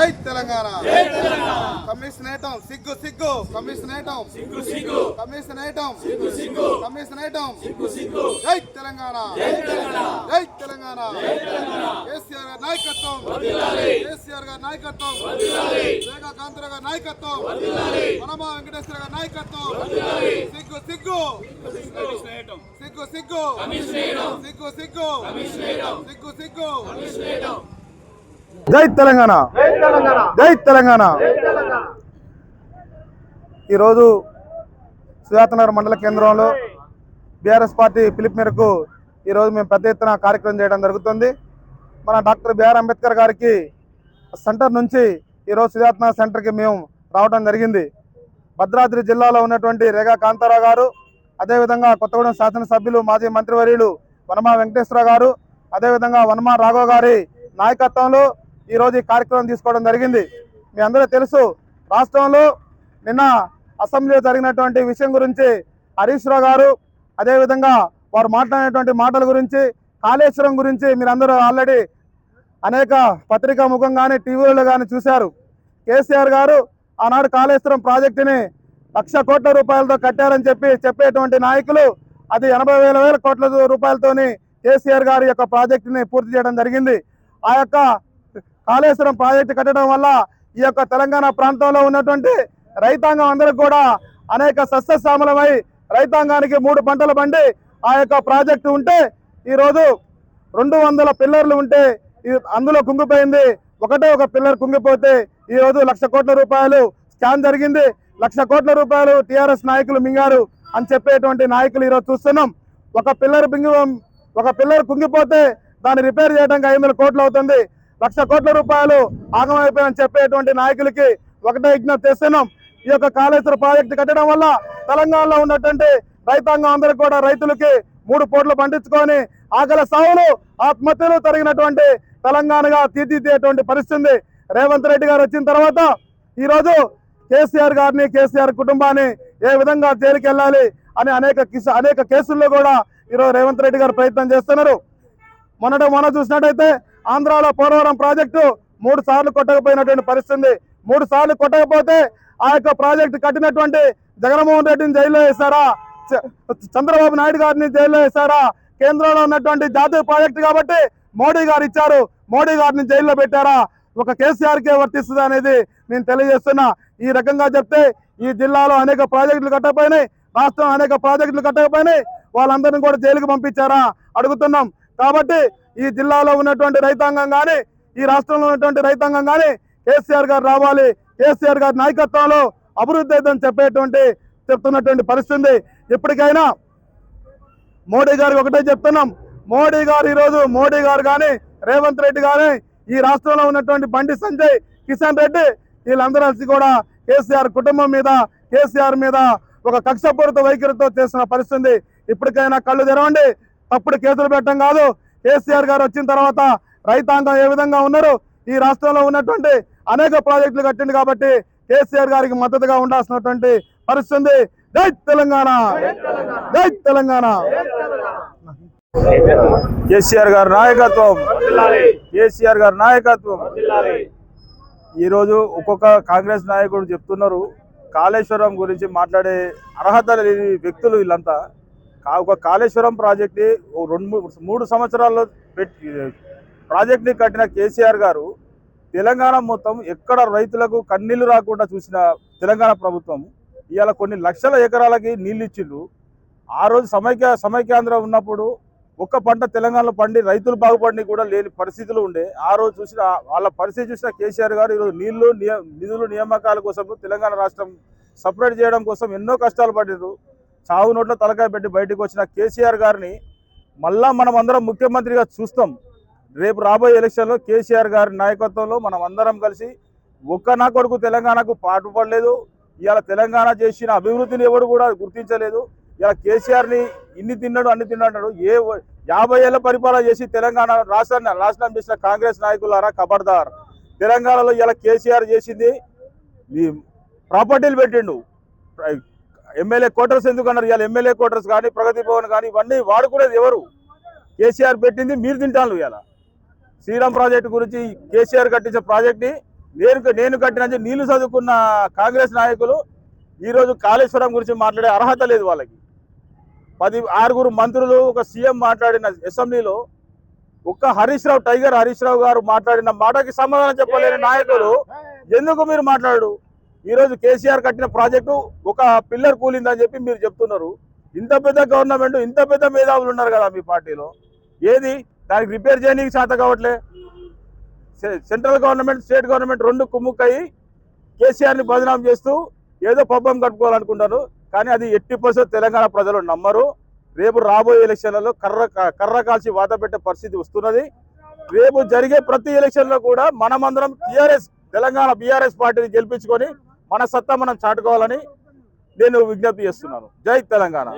జై తెలంగాణ. కమిషనేటం సిగ్గు సిగ్గు. కమిషనేటం సిగ్గు సిగ్గు కమిషనేటం సిగ్గు సిగ్గు కమిషనేటం సిగ్గు సిగ్గు జై తెలంగాణ. జై తెలంగాణ. కేసీఆర్ గారి నాయకత్వం. కేసీఆర్ గారి నాయకత్వం. రేఖా కాంతరావు గారి నాయకత్వం. మనమా వెంకటేశ్వర గారి నాయకత్వం. సిగ్గు సిగ్గు సిగ్గు. సిగ్గు సిగ్గు. సిగ్గు సిగ్గు. సిగ్గు సిగ్గు. జై తెలంగాణ. జై తెలంగాణ. ఈరోజు సుజాతనగర్ మండల కేంద్రంలో బీఆర్ఎస్ పార్టీ పిలుపు మేరకు ఈరోజు మేము పెద్ద ఎత్తున కార్యక్రమం చేయడం జరుగుతుంది. మన డాక్టర్ బిఆర్ అంబేద్కర్ గారికి సెంటర్ నుంచి ఈరోజు సుజాతనగర్ సెంటర్కి మేము రావడం జరిగింది. భద్రాద్రి జిల్లాలో ఉన్నటువంటి రేగా కాంతారావు గారు అదేవిధంగా కొత్తగూడెం శాసనసభ్యులు మాజీ మంత్రివర్యులు వనమా వెంకటేశ్వర గారు అదేవిధంగా వనమా రాఘవ్ గారి నాయకత్వంలో ఈరోజు ఈ కార్యక్రమం తీసుకోవడం జరిగింది. మీ అందరూ తెలుసు రాష్ట్రంలో నిన్న అసెంబ్లీలో జరిగినటువంటి విషయం గురించి హరీష్ రావు గారు అదేవిధంగా వారు మాట్లాడినటువంటి మాటల గురించి కాళేశ్వరం గురించి మీరందరూ ఆల్రెడీ అనేక పత్రికా ముఖం కానీ టీవీలలో కానీ చూశారు. కేసీఆర్ గారు ఆనాడు కాళేశ్వరం ప్రాజెక్టుని లక్ష కోట్ల రూపాయలతో కట్టారని చెప్పి చెప్పేటువంటి నాయకులు అది ఎనభై వేల వేల కోట్ల రూపాయలతోని కేసీఆర్ గారి యొక్క ప్రాజెక్టుని పూర్తి చేయడం జరిగింది. ఆ యొక్క కాళేశ్వరం ప్రాజెక్టు కట్టడం వల్ల ఈ యొక్క తెలంగాణ ప్రాంతంలో ఉన్నటువంటి రైతాంగం అందరికి కూడా అనేక సస్యశ్యామలమై రైతాంగానికి మూడు పంటలు పండి ఆ యొక్క ప్రాజెక్టు ఉంటే ఈరోజు రెండు వందల పిల్లర్లు ఉంటే ఈ- అందులో కుంగిపోయింది. ఒకటే ఒక పిల్లర్ కుంగిపోతే ఈరోజు లక్ష కోట్ల రూపాయలు స్కామ్ జరిగింది. లక్ష కోట్ల రూపాయలు టీఆర్ఎస్ నాయకులు మింగారు అని చెప్పేటువంటి నాయకులు ఈరోజు చూస్తున్నాం. ఒక పిల్లర్ బింగి ఒక పిల్లర్ కుంగిపోతే దాన్ని రిపేర్ చేయడానికి ఐదు వందల కోట్లు అవుతుంది. లక్ష కోట్ల రూపాయలు ఆగమైపోయాయని చెప్పేటువంటి నాయకులకి ఒకటే విజ్ఞప్తి చేస్తున్నాం. ఈ యొక్క కాళేశ్వర ప్రాజెక్టు కట్టడం వల్ల తెలంగాణలో ఉన్నటువంటి రైతాంగం అందరూ కూడా రైతులకి మూడు పోట్లు పండించుకొని ఆకలి సాగులు ఆత్మహత్యలు తరిగినటువంటి తెలంగాణగా తీర్చిదిద్దేటువంటి పరిస్థితి రేవంత్ రెడ్డి గారు వచ్చిన తర్వాత ఈరోజు కేసీఆర్ గారిని కేసీఆర్ కుటుంబాన్ని ఏ విధంగా జైలుకి వెళ్ళాలి అని అనేక అనేక కేసుల్లో కూడా ఈరోజు రేవంత్ రెడ్డి గారు ప్రయత్నం చేస్తున్నారు. మొన్నట మొన్న చూసినట్టయితే ఆంధ్రాలో పోలవరం ప్రాజెక్టు మూడు సార్లు కొట్టకపోయినటువంటి పరిస్థితి. మూడు సార్లు కొట్టకపోతే ఆ యొక్క ప్రాజెక్టు కట్టినటువంటి జగన్మోహన్ రెడ్డిని జైల్లో వేశారా? చ- చంద్రబాబు నాయుడు గారిని జైల్లో వేశారా? కేంద్రంలో ఉన్నటువంటి జాతీయ ప్రాజెక్టు కాబట్టి మోడీ గారు ఇచ్చారు. మోడీ గారిని జైల్లో పెట్టారా? ఒక కేసీఆర్కే వర్తిస్తుంది అనేది నేను తెలియజేస్తున్నా. ఈ రకంగా చెప్తే ఈ జిల్లాలో అనేక ప్రాజెక్టులు కట్టకపోయినాయి. రాష్ట్రం అనేక ప్రాజెక్టులు కట్టకపోయినాయి. వాళ్ళందరినీ కూడా జైలుకి పంపించారా? అడుగుతున్నాం. కాబట్టి ఈ జిల్లాలో ఉన్నటువంటి రైతాంగం కానీ ఈ రాష్ట్రంలో ఉన్నటువంటి రైతాంగం కానీ కేసీఆర్ గారు రావాలి కేసీఆర్ గారి నాయకత్వంలో అభివృద్ధి అవుతుందని చెప్పేటువంటి చెప్తున్నటువంటి పరిస్థితి ఉంది. ఇప్పటికైనా మోడీ గారికి ఒకటే చెప్తున్నాం మోడీ గారు ఈరోజు మోడీ గారు కానీ రేవంత్ రెడ్డి కానీ ఈ రాష్ట్రంలో ఉన్నటువంటి బండి సంజయ్ కిషన్ రెడ్డి వీళ్ళందరూ కలిసి కూడా కేసీఆర్ కుటుంబం మీద కేసీఆర్ మీద ఒక కక్షపూరిత వైఖరితో చేసిన పరిస్థితి ఉంది. ఇప్పటికైనా కళ్ళు తెరవండి తప్పుడు కేసులు పెట్టడం కాదు. కేసీఆర్ గారు వచ్చిన తర్వాత రైతాంగం ఏ విధంగా ఉన్నారు? ఈ రాష్ట్రంలో ఉన్నటువంటి అనేక ప్రాజెక్టులు కట్టింది కాబట్టి కేసీఆర్ గారికి మద్దతుగా ఉండాల్సినటువంటి పరిస్థితి జై తెలంగాణ! జై తెలంగాణ! కేసీఆర్ గారి నాయకత్వం. కేసీఆర్ గారి నాయకత్వం. ఈరోజు ఒక్కొక్క కాంగ్రెస్ నాయకుడు చెప్తున్నారు కాళేశ్వరం గురించి మాట్లాడే అర్హత లేని వ్యక్తులు వీళ్ళంతా. ఒక కాళేశ్వరం ప్రాజెక్ట్ని ఓ రెండు మూడు సంవత్సరాల్లో పెట్టి ప్రాజెక్ట్ని కట్టిన కేసీఆర్ గారు తెలంగాణ మొత్తం ఎక్కడ రైతులకు కన్నీళ్ళు రాకుండా చూసిన తెలంగాణ ప్రభుత్వం ఇవాళ కొన్ని లక్షల ఎకరాలకి నీళ్ళు ఇచ్చిండ్రు. ఆ రోజు సమైక్య సమైక్యాంధ్ర ఉన్నప్పుడు ఒక్క పంట తెలంగాణలో పండి రైతులు బాగుపడి కూడా లేని పరిస్థితులు ఉండే. ఆ రోజు చూసిన వాళ్ళ పరిస్థితి చూసిన కేసీఆర్ గారు ఈరోజు నీళ్ళు నియ- నిధులు నియామకాల కోసం తెలంగాణ రాష్ట్రం సపరేట్ చేయడం కోసం ఎన్నో కష్టాలు పడినారు చావు నోట్ల తలకాయ పెట్టి బయటకు వచ్చిన కేసీఆర్ గారిని మళ్ళా మనం అందరం ముఖ్యమంత్రిగా చూస్తాం. రేపు రాబోయే ఎలక్షన్లో కేసీఆర్ గారి నాయకత్వంలో మనం అందరం కలిసి ఒక్క నా కొడుకు తెలంగాణకు పాటుపడలేదు ఇవాళ తెలంగాణ చేసిన అభివృద్ధిని ఎవడు కూడా గుర్తించలేదు. ఇలా కేసీఆర్ని ఇన్ని తిన్నాడు అన్ని తిన్నాడు. ఏ యాభై ఏళ్ళ పరిపాలన చేసి తెలంగాణ రాష్ట్రాన్ని నాశనం చేసిన కాంగ్రెస్ నాయకులారా కబడ్దార్ తెలంగాణలో ఇలా కేసీఆర్ చేసింది ప్రాపర్టీలు పెట్టిండు. ఎమ్మెల్యే క్వార్టర్స్ ఎందుకు అన్నారు? ఇవాళ ఎమ్మెల్యే క్వార్టర్స్ కానీ ప్రగతి భవన్ కానీ ఇవన్నీ వాడుకునేది ఎవరు? కేసీఆర్ పెట్టింది మీరు తింటాను ఇవాళ. శ్రీరామ్ ప్రాజెక్టు గురించి కేసీఆర్ కట్టించిన ప్రాజెక్ట్ని నేను నేను కట్టిన నీళ్ళు చదువుకున్న కాంగ్రెస్ నాయకులు ఈరోజు కాళేశ్వరం గురించి మాట్లాడే అర్హత లేదు వాళ్ళకి. పది ఆరుగురు మంత్రులు ఒక సీఎం మాట్లాడిన అసెంబ్లీలో ఒక్క హరీష్ రావు టైగర్ హరీష్ రావు గారు మాట్లాడిన మాటకి సమాధానం చెప్పలేని నాయకులు ఎందుకు మీరు మాట్లాడు ఈరోజు కేసీఆర్ కట్టిన ప్రాజెక్టు ఒక పిల్లర్ కూలిందని చెప్పి మీరు చెప్తున్నారు. ఇంత పెద్ద గవర్నమెంట్ ఇంత పెద్ద మేధావులు ఉన్నారు కదా మీ పార్టీలో. ఏది? దానికి రిపేర్ చేయడానికి చేత కావట్లే. సె- సెంట్రల్ గవర్నమెంట్ స్టేట్ గవర్నమెంట్ రెండు కుమ్ముక్కయి కేసీఆర్ని బదనాం చేస్తూ ఏదో పబ్బం కట్టుకోవాలనుకుంటారు. కానీ అది ఎట్టి పరిస్థితి తెలంగాణ ప్రజలు నమ్మరు. రేపు రాబోయే ఎలక్షన్లలో కర్ర కర్ర కాల్చి వాత పెట్టే పరిస్థితి వస్తున్నది. రేపు జరిగే ప్రతి ఎలక్షన్లో కూడా మనమందరం టీఆర్ఎస్ తెలంగాణ బీఆర్ఎస్ పార్టీని గెలిపించుకొని మన సత్తా మనం చాటుకోవాలని నేను విజ్ఞప్తి చేస్తున్నాను. జై తెలంగాణ.